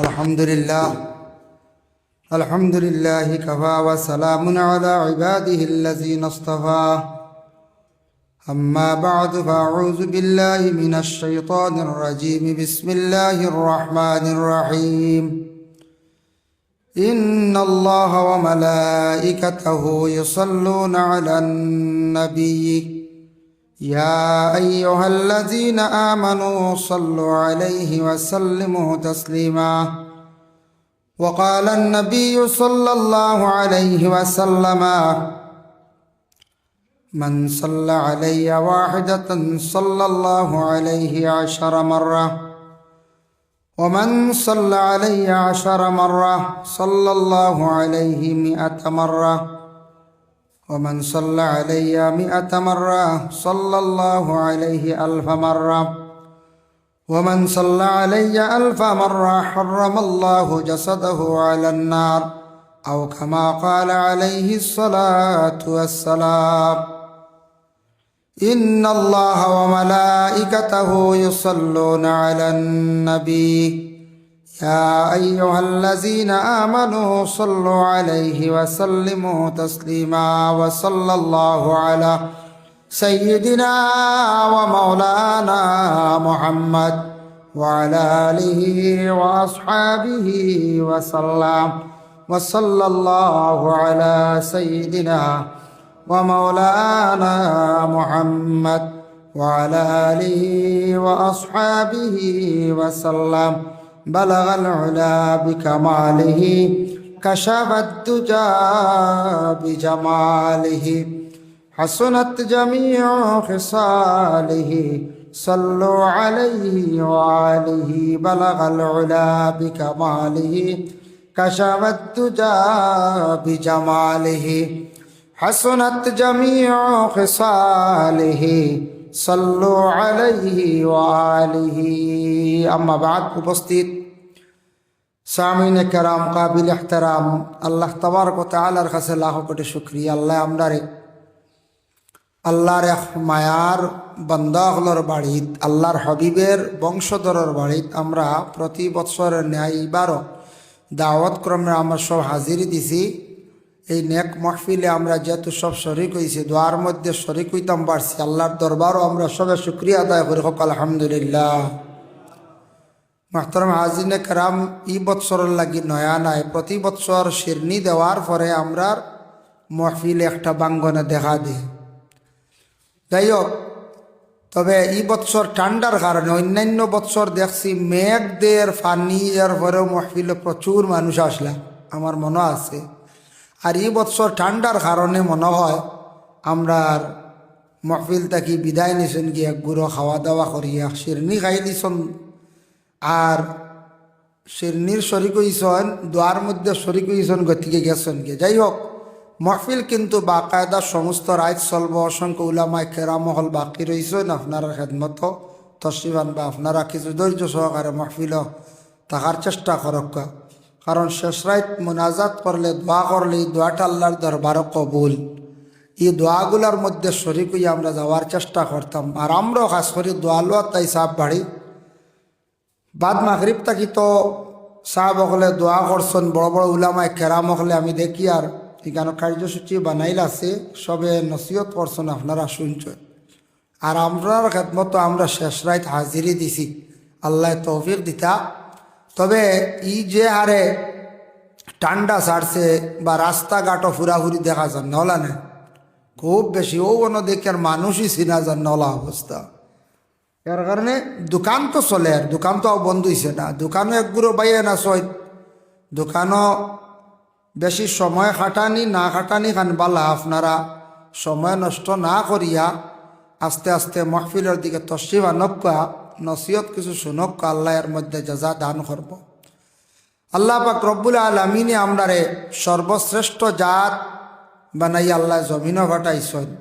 الحمد لله. الحمد لله كفى وسلام على عباده الذين اصطفى. أما بعد فأعوذ بالله من الشيطان الرجيم. بسم الله الرحمن الرحيم. إن الله وملائكته يصلون على النبي. يا أيها الذين آمنوا صلوا عليه وسلموا تسليما. وقال النبي صلى الله عليه وسلم من صلى علي واحدة صلى الله عليه عشر مرة. ومن صلى علي عشر مرة صلى الله عليه مئة مرة. ومن صلى علي مئة مرة صلى الله عليه ألف مرة. ومن صلى علي ألف مرة حرم الله جسده على النار أو كما قال عليه الصلاة والسلام. إن الله وملائكته يصلون على النبي. يا أيها الذين آمنوا صلوا عليه وسلموا تسليما وصلى الله على سيدنا ومولانا محمد وعلى آله وأصحابه وسلم وصلى الله على سيدنا ومولانا محمد وعلى آله وأصحابه وسلم بلغ العلا بكماله كشف الدجى بجماله حسنت جميع خصاله صلوا عليه وآله بلغ العلا بكماله كشف الدجى بجماله حسنت جميع خصاله উপস্থিত। সামিনে কারাম, কাবিল আখতারাম আল্লাহ তাবার কথা আল্লাহর কাছে লাখ কোটি শুক্রিয়া। আল্লাহ আমরারে, আল্লাহর এক মায়ার বান্দাগলর বাড়িত, আল্লাহর হবিবের বংশধরর বাড়িত আমরা প্রতি বছরের ন্যায় বারো দাওয়াতক্রমে আমরা সব হাজির দিছি। এই নেক মহফিলে আমরা যেহেতু সব শরিক হয়েছি দোয়ার মধ্যে শরিক হইতাম পারছি আল্লাহর দরবারও আমরা সবে শুক্রিয়া আদায় করি, হোক আলহামদুলিল্লাহ। মাহতরম হাজিনে কারাম, ই বৎসরের লাগি নয়া নাই। প্রতি বৎসর শিরনি দেওয়ার পরে আমরা মহফিল একটা বাঙ্গনে দেখা দিই। যাই হোক তবে এই বৎসর ঠান্ডার কারণে অন্যান্য বৎসর দেখছি মেঘ দের ফানি এর পরেও মহফিলে প্রচুর মানুষ আসলা। আমার মনে আছে। আর এই বৎসর ঠান্ডার কারণে মনে হয় আমরা মহফিল থাকি বিদায় নিছেন গিয়ে, গুঁড়ো খাওয়া দাওয়া করিয়া, শিরনি খাই দিছন। আর শিরনির শরিক হইছন, দোয়ার মধ্যে শরিক হইছন, গতিকে গেছেন গিয়ে। যাই হোক, মহফিল কিন্তু বাকায়দা সমস্ত রাইত চলব, অসংখ্য উলামায় কেরামহল বাকি রয়েছেন আপনারা খেদমত তসিবান বা আপনারা কিছু ধৈর্য সহকারে মহফিল থাকার চেষ্টা করক। কারণ শেষ রাইত মোনাজাত করলে, দোয়া করলে এই দোয়াটা আল্লাহর দরবার কবুল। এই দোয়াগুলার মধ্যে শরিক হইয়া আমরা যাওয়ার চেষ্টা করতাম। আর আমরাও খাস করি দোয়া লোয়া তাই সাপ বাড়ি। বাদ মাগরিব থাকি তো সাহাব হলে দোয়া করছেন, বড় বড় উলামায় কেরাম হলে আমি দেখি আর এখানে কার্যসূচি বানাইল আছে, সবে নসিহত করছেন আপনারা শুনছেন। আর আমরার খেদমত আমরা শেষ রাইত হাজিরি দিছি। আল্লাহ তৌফিক দিতা। তবে ই যে হারে ঠান্ডা ছাড়ছে বা রাস্তাঘাটও ফুরাফুরি দেখা যান নলা না খুব বেশি ও কোনো দেখে আর মানুষই চিনা যান নলা অবস্থা। এর কারণে দোকান তো চলে আর, দোকান তো বন্ধ হয়েছে না। দোকানও একগুলো বাইয়ে না সই দোকানও বেশি সময় খাটানি না খাটানি খান বালা আপনারা সময় নষ্ট না করিয়া আস্তে আস্তে মহফিলের দিকে তসিবা নক্কা। নসিহত কিছু শুনক আল্লাহ এর মধ্যে যাজা দান করব। আল্লাহ পাক রব্বুল আলমিনে আমরারে সর্বশ্রেষ্ঠ জাত বানাই আল্লাহ জমিনও ঘটাইছেন।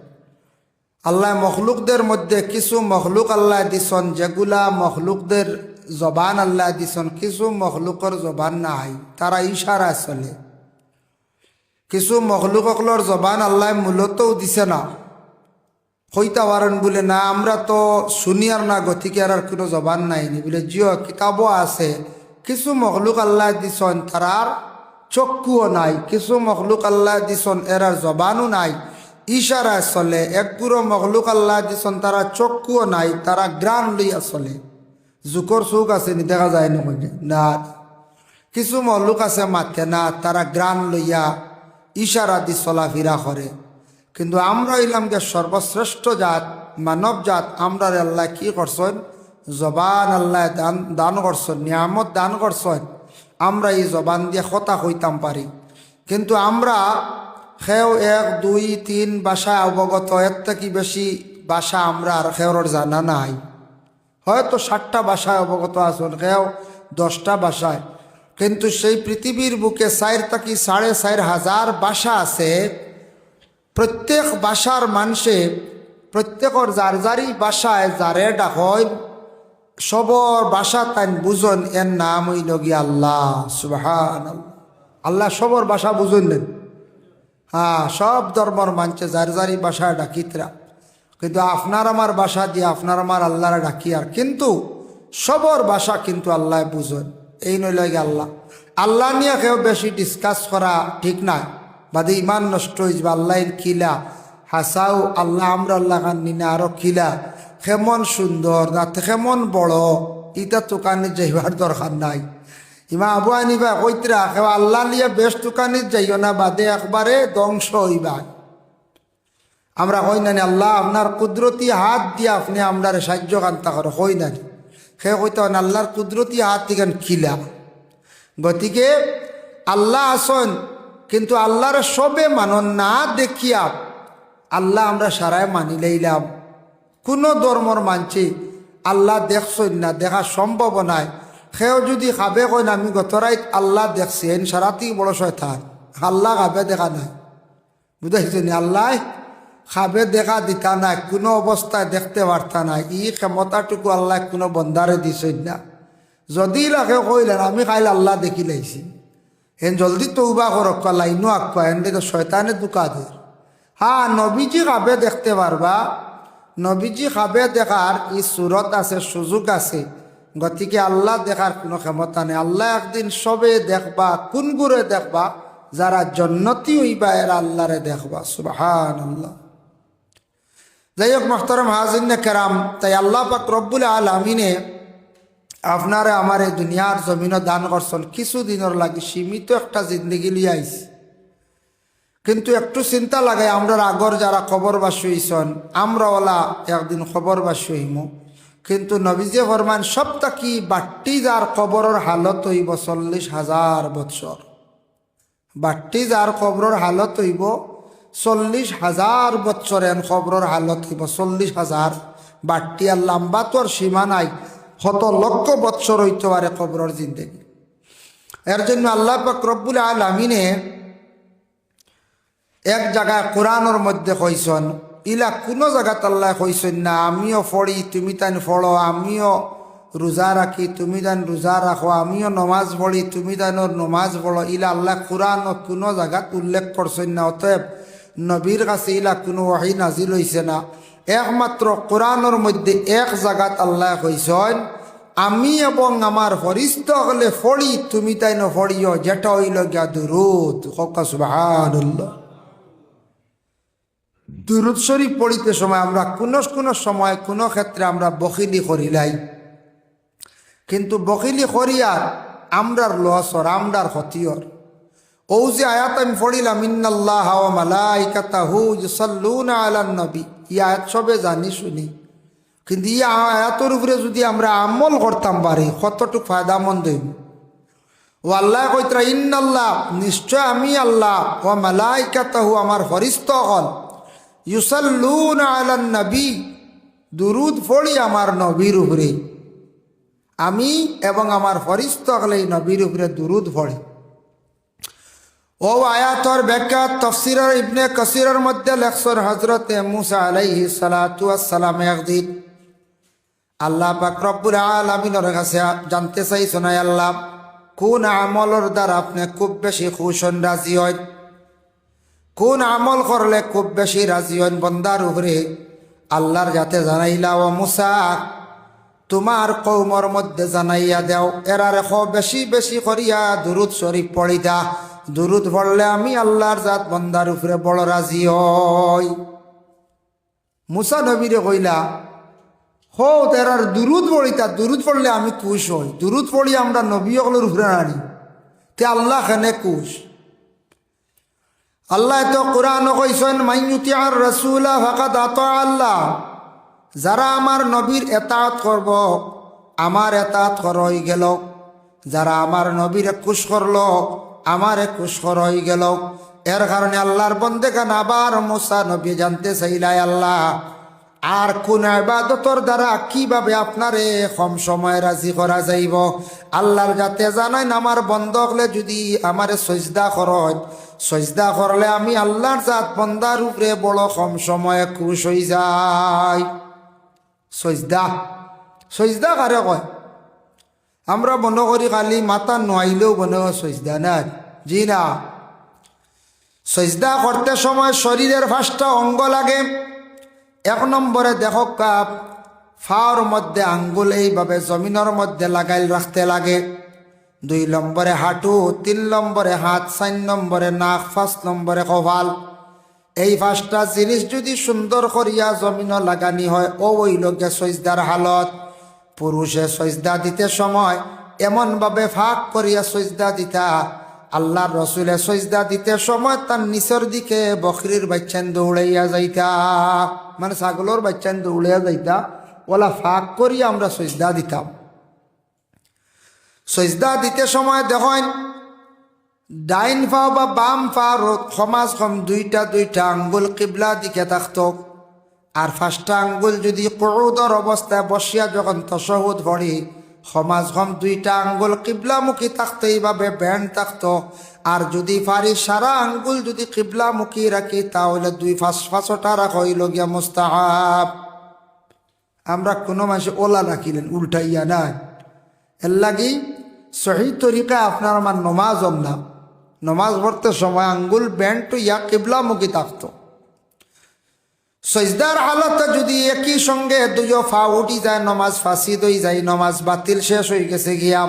আল্লাহ মখলুকদের মধ্যে কিছু মখলুক আল্লাহ দিছন, যেগুলা মখলুকদের জবান আল্লাহ দিছন, কিছু মখলুকর জবান নাই, তারা ইশারা চলে। কিছু মখলুককলর জবান আল্লাহ মূলতও দিছে না। হইতা পারেন বলে, না, আমরা তো শুনি আর না গতিকে আর কোনো জবান নাইনি। বলে, জিও, কিতাবও আছে। কিছু মখলুক আল্লাহ দিছন তারার চক্ষুও নাই। কিছু মখলুক আল্লাহ দিছন এরার জবানও নাই। ইশারায় চলে একগুড়ো মখলুক আল্লাহ দিছন, তারা চক্ষুও নাই, তারা গ্রান লইয়া চলে। জুকর চুক আছে নি, দেখা যায় না না, কিছু মহলুক আছে মাথে না, তারা গ্রান লইয়া ইশারা দি চলাফিরা করে। কিন্তু আমরা হইলাম যে সর্বশ্রেষ্ঠ জাত, মানব জাত, আমরা আল্লাহ কি করছেন? জবান আল্লাহ দান দান করছেন, নিয়ামত দান করছেন। আমরা এই জবান দিয়ে কথা হইতাম পারি। কিন্তু আমরা সেও এক, দুই, তিন ভাষা অবগত, এর থেকে বেশি বাসা আমরা আর সেওর জানা নাই। হয়তো ষাটটা ভাষায় অবগত আছেন কেউ দশটা ভাষায়। কিন্তু সেই পৃথিবীর বুকে চার থাকি সাড়ে চার হাজার ভাষা আছে। প্রত্যেক ভাষার মানুষে, প্রত্যেকর যার যারই ভাষায় যারে ডাকয়, সবর ভাষা তাই বুঝন এর নাম হইল গিয়া আল্লাহ সুবাহান আল্লাহ সবর ভাষা বুঝুন দেন। হ্যাঁ সব ধর্মর মানছে যার যারই ভাষায় ডাকিতরা কিন্তু আপনার আমার ভাষা দিয়ে আপনার আমার আল্লাহরা ডাকি আর, কিন্তু সবর ভাষা কিন্তু আল্লাহ বুঝন। এই নইল আল্লাহ। আল্লাহ নিয়ে কেউ বেশি ডিসকাস করা ঠিক না বাদে ইমান নষ্ট হয়ে যাবে আল্লাহ কিলা হাসাও আল্লাহ, আমরা আল্লাহ খান নিনা আরও কিলা কেমন সুন্দর না, কেমন বড়। ইটা তোকানে যাইবার দরকার নাই। ইমা আবু আনিবা কইতরা আল্লাহ লিয়ে বেশ তোকানে যাইও না, বাদে একবারে ধ্বংস হইবা। আমরা কই নানি, আল্লাহ, আপনার কুদরতি হাত দিয়ে আপনি আপনার সাহায্য কান্তা করো কই নানি? সে কইতে, আল্লাহর কুদরতি হাত থেকে খিলা। গতিকে, আল্লাহ আসন কিন্তু আল্লাহর সবে মানন না দেখিয়া আল্লাহ আমরা সারায় মানি লইলাম। কোনো ধর্মর মানছি, আল্লাহ দেখছই না, দেখা সম্ভব নাই। সেও যদি খাবে কইন, আমি গতরাইত আল্লাহ দেখছি, এন সারাতেই বড় শয়তান। আল্লাহ খাবে দেখা নাই। বুঝাইছি আল্লাহ? খাবে দেখা দিতা নাই, কোনো অবস্থায় দেখতে পারতা নাই। ই ক্ষমতাটুকু আল্লাহ কোনো বন্দারে দিছই না। যদি লাগে কইলেন, আমি খাইলে আল্লাহ দেখি লাইছি। হেন জলদি তৌবা করক লাইনো আঁকা হেন দেখে শয়তানে দুকা দের হ্যাঁ নবীজি খাবে দেখতে পারবা। নবীজি খাবে দেখার ই সুরত আছে, সুযোগ আছে। গতিকে আল্লাহ দেখার কোনো ক্ষমতা নেই। আল্লাহ একদিন সবে দেখবা, কোন গুরে দেখবা? যারা জন্নতি হইবা, এরা আল্লাহরে দেখবা। সুবাহান আল্লাহ যাই হোক মখতারম হাজিন কেরাম, তাই আল্লাহ পাক রব্বুল আলমিনে আপনারে আমার এই দুনিয়ার জমিনও দান করছেন। কিছুদিনের লাগে সীমিত একটা জিন্দগি লিয়ে আইছে। কিন্তু একটু চিন্তা লাগে আমরা আগর যারা খবরবাসী হইছন আমরা ওলা একদিন খবরবাসী হইমু। কিন্তু নবীজে ফরমান সব তাকি বাট্টি যার কবরের হালত হইব চল্লিশ হাজার বৎসর। বাট্টি যার কবরের হালত হইব চল্লিশ হাজার বৎসরের খবরের হালত হইব চল্লিশ হাজার। বাট্টি আর লাম্বা তোর সীমা নাই। শত লক্ষ বৎসর হইতে পারে কবরের জিন্দগি। এর জন্য আল্লাহ পাক রব্বুল আলমিনে এক জায়গায় কোরআনের মধ্যে কইসন ইলা কোনো জায়গাত আল্লাহ কইসন না, আমিও ফড়ি তুমি তান ফড়ো আমিও রোজা রাখি, তুমি তান রোজা রাখো, আমিও নমাজ পড়ি, তুমি তানোর নমাজ পড়ো। ইলা আল্লাহ কোরআন কোনো জায়গাত উল্লেখ করছেন না, অতএব নবীর কাছে ইলা কোনো ওয়াহি নাজিল হইছে না। একমাত্র কোরআনের মধ্যে এক জায়গাত আল্লাহ কইসন আমি এবং আমার ফরিস্ত হলে ফড়ি, তুমি তাই ন ফড়িও? যেটা হইল গিয়া দুরুদ। দুরুদ শরীফ পড়িতে সময় আমরা কোনো কোনো সময় কোনো ক্ষেত্রে আমরা বকিলি করিলাই কিন্তু বকিলি করিয়ার আমরার লসর আমরার ক্ষতিয়র ও যে আয়াত আমি পড়িলাম, ইন্নাল্লাহ মালাইকাতাহু ইউসাল্লুনা আলান নবী। ই আয়াত সবে জানি শুনি। কিন্তু ই আয়াতর উপরে যদি আমরা আমল করতাম পারি, কতটুক ফায়দামন্দ হইব? ও আল্লাহ কইতরা ইন্নাল্লাহ, নিশ্চয় আমি আল্লাহ ও মালাইকাতাহু, আমার ফরিস্ত হল ইউসাল্লুন আলান নবী, দুরুদ পড়ি আমার নবীর উপরে। আমি এবং আমার ফরিস্ত হলে নবীর উপরে দুরুদ পড়ি। ও আয়াতর ব্যাখ্যা তফসিরের ইবনে কসিরের মধ্যে লেখসর হজরতে মুসা আলাইহি সালাম একদিন আল্লাহ পাক রব্বুল আলমিনের কাছে জানতে চাই শোনাই আল্লাহ, কোন আমলের দ্বারা আপনি খুব বেশি খুশন রাজি হয় কোন আমল করলে খুব বেশি রাজি হন, বন্দার উপরে আল্লাহর যাতে জানাইলা, ও মুসা, তোমার কৌমর মধ্যে জানাইয়া দেও এরা রেখ বেশি বেশি করিয়া দুরুদ শরীফ পড়িতা দুরুদ পড়লে আমি আল্লাহর জাত বন্দার উপরে বড় রাজি হই। মুসা নবীরে কইলা, হো, তেরার দুরুদ পড়িতা দুরুদ পড়লে আমি খুশ হই। দুরুদ পড়ি আমরা নবী অকলের উপরে আনি, তে আল্লাহ খানে খুশ? আল্লাহ তো কোরআন কইছেন মাইয়ুতি আর রসুলা ফাকাত আত আল্লাহ। যারা আমার নবীর এতাত করব, আমার এতাত করই গেল। যারা আমার নবীর খুশ করল আমার খুশ করই গেল। এর কারণে আল্লাহর বন্দে গান আবার মোসা নবী জানতে চাইলাই আল্লাহ। আর কোন আবাদতর দ্বারা কীভাবে আপনারে কম সময় রাজি করা যাইব? আল্লাহর যাতে জানাইন আমার বন্ধ হলে যদি আমারে সজদা করত সজদা করলে আমি আল্লাহর জাত বন্দার উপরে বড় কম সময়ে খুশ হয়ে যাই সজদা? সজদা কারে কয়? আমরা মনে করি খালি মাথা নোয়াইলেও মনে সজদা না জি না। সজদা করতে সময় শরীরের ফার্স্টটা অঙ্গ লাগে। এক নম্বরে দেখক কাপ ফাওর মধ্যে আঙ্গুল এইভাবে জমিনের মধ্যে লাগাইল রাখতে লাগে। দুই নম্বরে হাঁটু, তিন নম্বরে হাত চার নম্বরে নাক, পাঁচ নম্বরে কপাল। এই পাঁচটা জিনিস যদি সুন্দর করিয়া জমিন লাগানি হয় ও ওই লোকে সজদার হালত। পুরুষে সজদা দিতে সময় এমনভাবে ফাঁক করিয়া সজদা দিতা। আল্লাহর রসুলে সজদা দিতে সময় তার নিচের দিকে বকরির বাচ্চান দৌড়াইয়া যাইতা। মানে ছাগলের বাচ্চান দৌড়াইয়া যাইতা। ওলা ফাঁক করিয়া আমরা সজদা দিতাম। সজদা দিতে সময় দেখেন, ডাইন পাও বা বাম পাও সমাজ দুইটা দুইটা আঙ্গুল কিবলা দিকে থাকত। আর ফার্স্টটা আঙ্গুল যদি কৌদর অবস্থায় বসিয়া যখন তসহুদ পড়ি, সমাজ কম দুইটা আঙ্গুল কিবলামুখী থাকতো, এইভাবে ব্যান্ড থাকতো। আর যদি পারি সারা আঙ্গুল যদি কিবলামুখী রাখি, তাহলে দুই ফাঁস ফাঁসটা রাখা হইল গিয়া মুস্তাহাব। আমরা কোনো মাসে ওলা রাখিলেন, উল্টাইয়া নাই। এর লাগি সহি তরিকা আপনার আমার নমাজ না। নমাজ পড়তে সময় আঙ্গুল ব্যান্ড ইয়া কিবলামুখী থাকতো। সজদার হালতে যদি একই সঙ্গে দুজো ফা উঠি যায়, নমাজ ফাঁসি দই যায়, নমাজ বাতিল শেষ হয়ে গেছে গিয়া।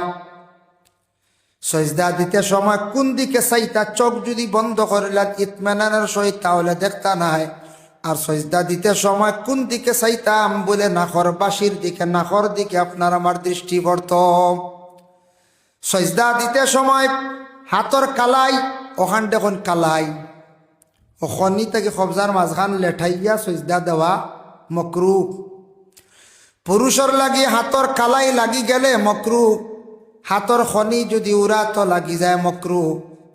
সজদা দিতে সময় কোন দিকে চাইতা চোখ যদি বন্ধ করিলেন ইতমেনানের সহিত, তাহলে দেখতা নাই। আর সজদা দিতে সময় কোন দিকে চাইতাম, বলে নাখর বাসির দিকে, নাখর দিকে আপনার আমার দৃষ্টি পড়ত সজদা দিতে সময় হাতর কালাই, ওখান দেখুন কালাই। অখনি থেকে কবজার মাঝখান লেঠাইয়া সজদা দেওয়া মকরু পুরুষর লাগি হাতর কালাই লাগি গেলে মকরু হাতর খনি যদি উড়া তো লাগি যায় মকরু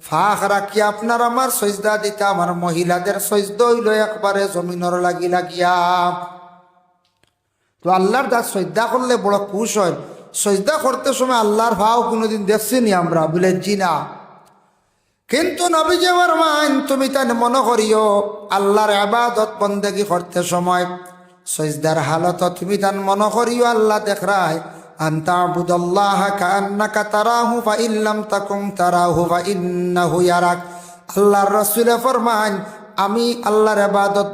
ফাঁক রাখি আপনার আমার সজদা দিতে আমার মহিলাদের সজদ হইল একবারে জমিনর লাগি লাগিয়া তো আল্লাহর দাস সজদা করলে বড় খুশ হয় সজদা করতে সময় আল্লাহর ভাও কোনোদিন দেখছি নি আমরা বলে জি না কিন্তু নবীজি আমার মান তুমি তান মনে করিও, আল্লাহর আবাদত বন্দেগি করতে সময়। সজদার হালত, তুমি তান মনে করিও, আল্লাহ দেখরায় ইল্লাম আমি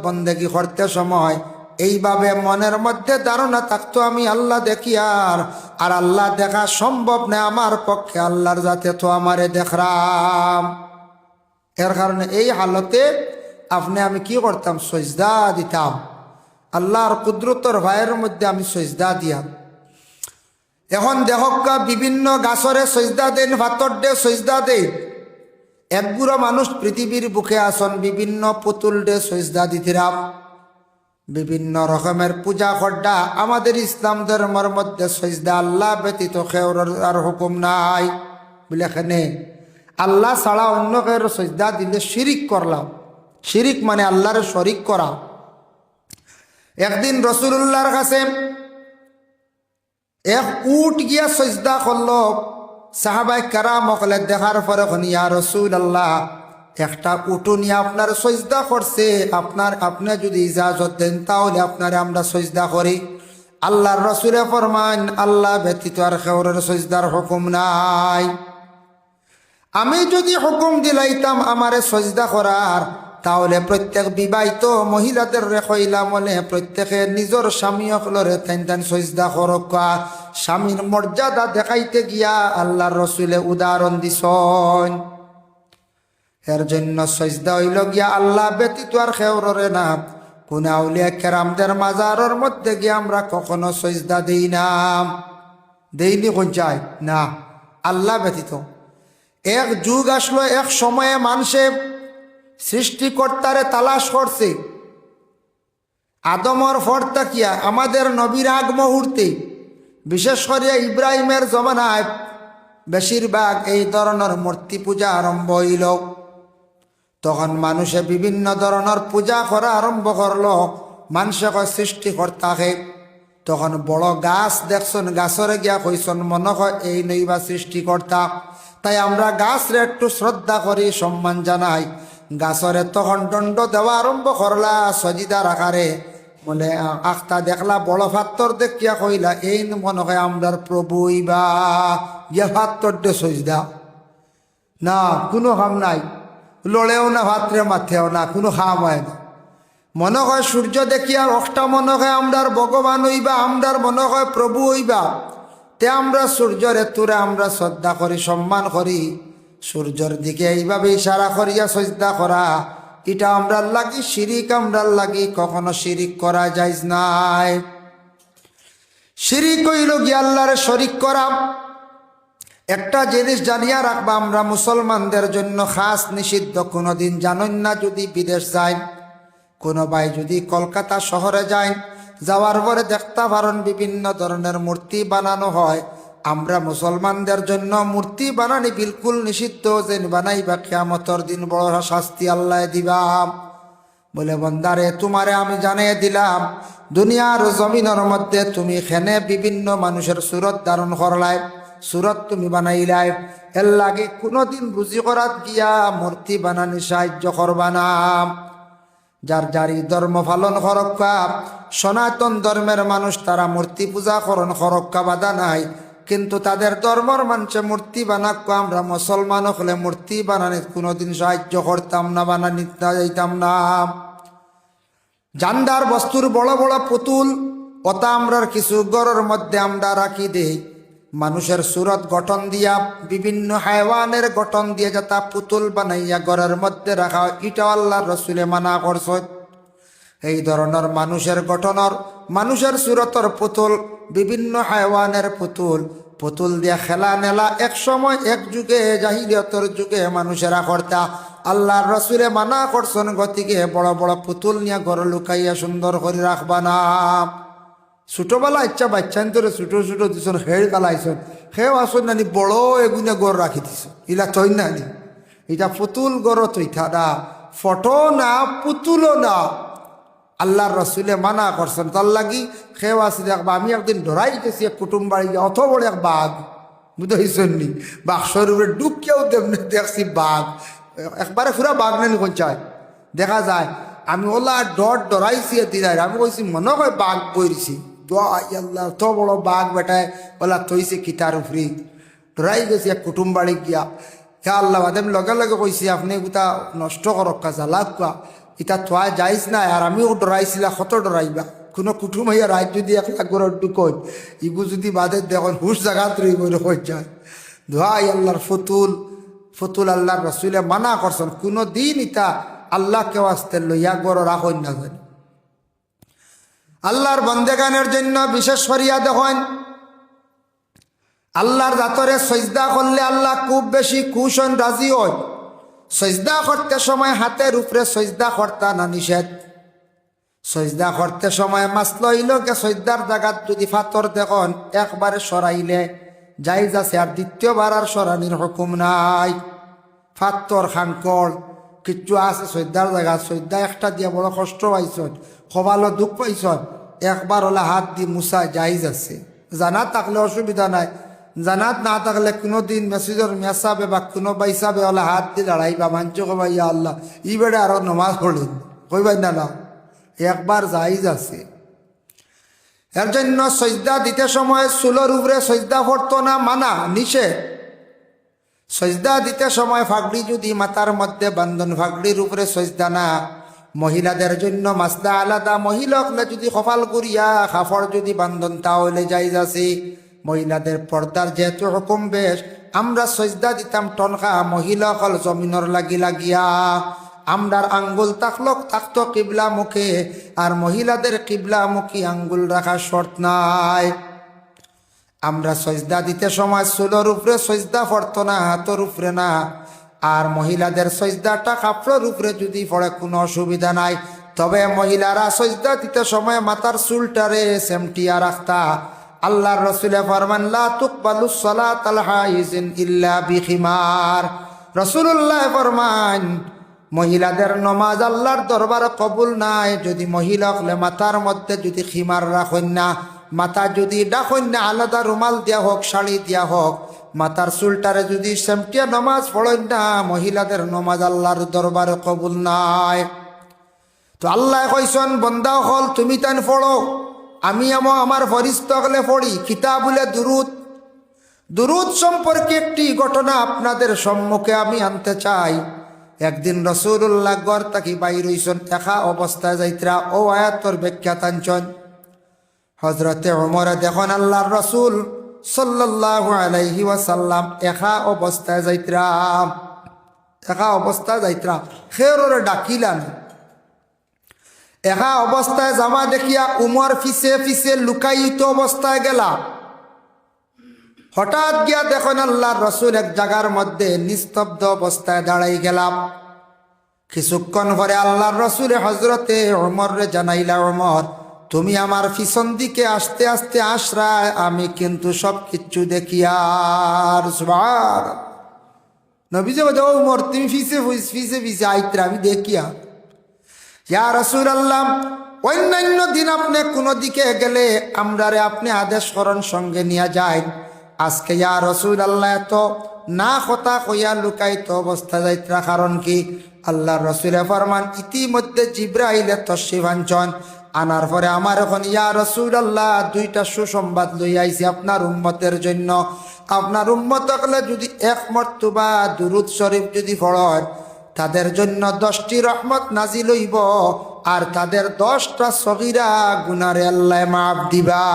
বন্দেগি করতে সময়। এইভাবে মনের মধ্যে ধারণা থাকতো, আমি আল্লাহ দেখি আর আর আল্লাহ দেখা সম্ভব না আমার পক্ষে, আল্লাহর যাতে তো আমারে দেখরাম এর কারণে এই হালতে আপনি আমি কি করতাম? সজদা দিতাম। আল্লাহর কুদরতর ভাইয়ের মধ্যে আমি সজদা দিয়া। এখন দেহকা বিভিন্ন গাছরে সজদা দেন, ভাতর দে সজদা দে একগুড়ো মানুষ পৃথিবীর বুকে আসন, বিভিন্ন পুতুল ডে সজদা দিতিরাম। বিভিন্ন রকমের পূজা খড্ডা। আমাদের ইসলাম ধর্মের মধ্যে সজদা আল্লাহ ব্যতীত খেউর আর হুকুম নাই। বলে আল্লাহ ছাড়া অন্য কেউ সজদা দিলে শিরিক করলাম। শিরিক মানে আল্লাহর শরিক করা। একদিন রসুল্লাহর কাছে এক উট গিয়া সজদা করল। সাহাবাই কারাম অকলে দেখার পরে ইয়া রসুল আল্লাহ একটা উটুনি আপনার সজদা করছে। আপনার, আপনি যদি ইজাজত দেন তাহলে আপনার আমরা সজদা করি। আল্লাহর রসুলে ফরমান আল্লাহ ব্যতীত আর খেউরের সজদার হুকুম নাই। আমি যদি হুকুম দিলাইতাম আমারে সজদা করার, তাহলে প্রত্যেক বিবাহিত মহিলাদের রেখইলাম বলে প্রত্যেকে নিজের স্বামী অকলরে তেন তেন সজদা করকা। স্বামীর মর্যাদা দেখাইতে গিয়া আল্লাহর রসুলে উদাহরণ দিছন। এর জন্য সজদা হইল গিয়া আল্লাহ ব্যতীত আর খেউরে না। কোন আউলিয়া কেরামদের মাজারের মধ্যে গিয়ে আমরা কখনো সজদা দেই না। দেইনি কোন চাই না, আল্লাহ ব্যতীত। এক যুগ আসলো, এক সময়ে মানুষে সৃষ্টিকর্তারে তালাশ করছে। আদমর ফর্তা কিয়া আমাদের নবীর আগ মুহূর্তে, বিশেষ করে ইব্রাহিমের জমানায় বেশিরভাগ এই ধরনের মূর্তি পূজা আরম্ভ হইল। তখন মানুষে বিভিন্ন ধরনের পূজা করা আরম্ভ করল, মানুষে কয় সৃষ্টিকর্তাকে তখন বড় গাছ দেখছন, গাছরে গিয়া কইসন মনে হয় এই নইবা সৃষ্টিকর্তা। তাই আমরা গাছরে একটু শ্রদ্ধা করি, সম্মান জানাই। গাছরে তখন দণ্ড দেওয়া আরম্ভ করলা সজিদার আকারে। বলে, আখতা দেখলা বড় ফাত্তর দেখিয়া কইলা, এই মনে হয় আমরার প্রভু বা গিয়া ফাত্তর দে সজদা। না, কোনো কাম নাই। লড়েও না, ভাত্রে মাথেও না, কোনো খাম হয় না। মনে হয় সূর্য দেখিয়া অষ্টা মনে হয় আমরার ভগবান হইবা, আমরার মনে হয় প্রভু হইবা। তে আমরা সূর্যরে তুরে আমরা শ্রদ্ধা করি, সম্মান করি। সূর্যর দিকে এইভাবে ইশারা করিয়া শ্রদ্ধা করা। এটা আমরা লাগি শিরিক আমরা লাগি কখনো শিরিক করা যাইজ নাই। শিরিক হইল গিয়ে আল্লাহরে শরিক করা। একটা জিনিস জানিয়া রাখবা, আমরা মুসলমানদের জন্য খাস নিষিদ্ধ। কোনোদিন জানেন না যদি বিদেশ যায়, কোনো ভাই যদি কলকাতা শহরে যায় যাওয়ার পরে দেখতে পারেন বিভিন্ন ধরনের মূর্তি বানানো হয়। আমরা মুসলমানদের জন্য মূর্তি বানানি বিলকুল নিষিদ্ধ, যে বানাইবা কেমতর দিন বড় শাস্তি আল্লাহ দিবাম বলে, বন্দারে, তোমারে আমি জানিয়ে দিলাম, দুনিয়ার জমিনের মধ্যে তুমি খেনে বিভিন্ন মানুষের সুরত ধারণ করলাই, সুরত তুমি বানাইলাই। এর লাগে কোনোদিন বুঝি করাত গিয়া মূর্তি বানানি সাহায্য করবা না। যার যারি ধর্ম পালন করক্কা সনাতন ধর্মের মানুষ তারা মূর্তি পূজা করণ করক্কা বাধা নাই। কিন্তু তাদের ধর্মর মানুষে মূর্তি বানাক্য আমরা মুসলমান হলে মূর্তি বানানি কোনোদিন সাহায্য করতাম না, বানানি যাইতাম না। জান্দার বস্তুর বড় বড় পুতুল, ওটা আমরার কিছু গড়ের মধ্যে আমরা রাখি দেই। মানুষের সুরত গঠন দিয়া, বিভিন্ন হায়ওয়ানের গঠন দিয়ে যাতা পুতুল বানাইয়া ঘরের মধ্যে রাখা এটা আল্লাহ রসুলে মানা করছ। এই ধরনের মানুষের গঠনের, মানুষের সুরতর পুতুল, বিভিন্ন হায়ওয়ানের পুতুল পুতুল দিয়া খেলা নেলা এক সময় এক যুগে, জাহিলিয়তর যুগে মানুষেরা করতা, আল্লাহর রসুলে মানা করছেন গতিকে বড় বড় পুতুল নিয়ে ঘর লুকাইয়া সুন্দর করে রাখবা না। ছোটবেলা ইচ্ছা বাচ্চান তোরে ছোট ছোট দিছন খেল গালাইছন সেও আসন নানি বড় এগুনে গড় রাখি দিছ। ইলা তৈ নানি। এটা পুতুল গড় তৈথা না ফটো না পুতুলও না। আল্লাহর রসুলে মানা করছেন তার লাগি খেও আসি দেখবা আমি একদিন ধরাই গেছি এক কুটুম বাড়ি অত বড় এক বাঘ। বুঝতেছেন নি। বাক্সর উপরে ডুবকেও দেখছি বাঘ? একবারে পুরা বাঘ নেন কোন চায় দেখা যায়, আমি ওলা ডট ডরাইছি দিনাই আমি কইছি মনে হয় বাঘ বইছি আল্লাহ, তো বড় বাঘ বেটায় ওলা থইছে কিতার উপরি। ডরাই গেছি কুটুম বাড়ি গিয়া। হে আল্লাহ বাদেম লগে লগে কইছি আপনি গোটা নষ্ট করক কা জ্বালাক কা ইটা থোয়া যাইস না আর আমিও ডরাইছিলা কত ডরাইবা কোনো কুটুম হইয়া রাত যদি একলা গরর ডুকই ইগু যদি বাদে দেখুন হুশ জাগাত রইব হয়ে যায়। ধোয়াই আল্লাহর ফতুল ফতুল আল্লাহর রসুলে মানা করছেন কোনো দিন ইটা আল্লাহকে আসতে লইয়া গড় রাখেন না জানি আল্লাহর বন্দেগানের জন্য বিশেষ করিয়া দেখেন আল্লাহর দাতরে সজদা করলে আল্লাহ খুব বেশি খুশ হন, রাজি হয় সজদা করতে সময় হাতের উপরে সজদা করতা না নিষেধ। সজদা করতে সময় মাছ লইল কে সজদার জায়গাত যদি ফাতর দেখুন, একবারে সরাইলে যাইজ আছে আর দ্বিতীয়বার আর সরানির হুকুম নাই। ফাত্তর খানকল, কিচ্ছু আছে সৈদ্যার জায়গা সৈদ্যা একটা দিয়ে বড় কষ্ট পাইছন সবালো দুঃখ পাইছন, একবার হলে হাত দি মুসা যাইজ আছে। জানাত থাকলে অসুবিধা নাই। জানাত না থাকলে কোনো দিন মেসেজর মেসাবে বা কোনো বাইসাবে হলে হাত দি লড়াইবা, মাঞ্চ কবা, ইয়া আল্লাহ, ই বেড়ে আরও নমাজ পড়লেন কইবাই না না, একবার জাইজ আছে। এর জন্য সজদা দিতে সময় চুলোর উপরে সজদা পড়তো না, মানা, নিষেধ। সজদা দিতে সময় ফাগড়ি যদি মাথার মধ্যে বান্ধন, ফাগড়ির উপরে সজদা না মহিলাদের জন্য মাসদা আলাদা মহিলা হলে যদি কপাল করিয়া খাফড় যদি বান্ধন তাহলে যাই যাচ্ছে মহিলাদের পর্দার যেহেতু হুকুম বেশ, আমরা সজদা দিতাম টনকা মহিলা হল জমিনর লাগি লাগিয়া। আমরার আঙ্গুল তাকলক থাকতো কিবলা মুখে, আর মহিলাদের কিবলা মুখী আঙ্গুল রাখা শর্ত নাই। আমরা সজদা দিতে সময় চুলোর উপরে সজদা পড়তো না, হাতর উপরে না। আর মহিলাদের সজদাটা কাপড়ের উপরে যদি পড়ে, কোনো অসুবিধা নাই। তবে মহিলারা সজদা দিতে সময় মাথার চুলটারে সেমটিয়া রাখতা। আল্লাহর রসুলে ফরমান, লা তুকবালু সালাত আল হাইজিন ইল্লা বিখিমার। রসুল্লাহ ফরমান, মহিলাদের নমাজ আল্লাহর দরবারে কবুল নাই। যদি মহিলা হলে মাথার মধ্যে যদি খিমার রাখেন না, মাথা যদি ডাকইন না, আলাদা রুমাল দিয়া হোক, শাড়ি দিয়া হোক মাথার চুলটারে যদি সেমটিয়া নমাজ পড়েন না, মহিলাদের নমাজ আল্লাহর দরবারে কবুল নাই। তো আল্লাহ কইসন বন্দা হল, তুমি তান পড়ো। আমি আমো, আমার ফরিস্ত হলে পড়ি। কিতাবুলে দুরুদ। দুরুদ সম্পর্কে একটি ঘটনা আপনাদের সম্মুখে আমি আনতে চাই। একদিন রসুল্লাহ গড় তাকি বাইর হইসন একা অবস্থায় যাইত্রা। ও আয়াতর ব্যাখ্যা তাঞ্চন। হজরতে ওমরে দেখুন আল্লাহর রসুল সাল্লাল্লাহু আলাইহি ওয়াসাল্লাম, একা অবস্থায় যাইত্রা। একা অবস্থায় যাইত্রা। খেররে ডাকিলান একা অবস্থায় জামা দেখিয়া উমর ফিসে ফিসে লুকায়িত অবস্থায় গেলা। হঠাৎ গিয়া দেখুন আল্লাহর রসুল এক জায়গার মধ্যে নিস্তব্ধ অবস্থায় দাঁড়াই গেলাম কিছুক্ষণ পরে আল্লাহর রসুল হজরতে অমর জানাইলা অমর তুমি আমার পিছন দিকে আস্তে আস্তে আশ্রায়, আমি কিন্তু সব কিচ্ছু দেখি আর। সুবার নবীজে বলে ওমর তুমি ফিসে ফিসে ফিসে আইত্রা, আমি দেখিয়া ইয়া রসুল আল্লাহ অন্যান্য দিন আপনি কোনো দিকে গেলে আমরারে আপনি আদেশ করণ সঙ্গে নিয়ে যায় আজকে ইয়া রসুল আল্লাহ এত না কথা কইয়া লুকাইত অবস্থা যাইত্রা, কারণ কি? আল্লাহ রসুলে ফরমান ইতিমধ্যে জিব্রাইলে তশিবাঞ্চন আনার পরে আমার এখন, ইয়া রসুল আল্লাহ দুইটা সুসংবাদ লই আইছি আপনার উম্মতের জন্য। আপনার উম্মত যদি এক মর্তুবা দুরুদ শরীফ যদি পড়েন, তাদের জন্য দশটি রহমত নাজি লইব আর তাদের দশটা সগিরা গুনারে আল্লাহ মাফ দিবা।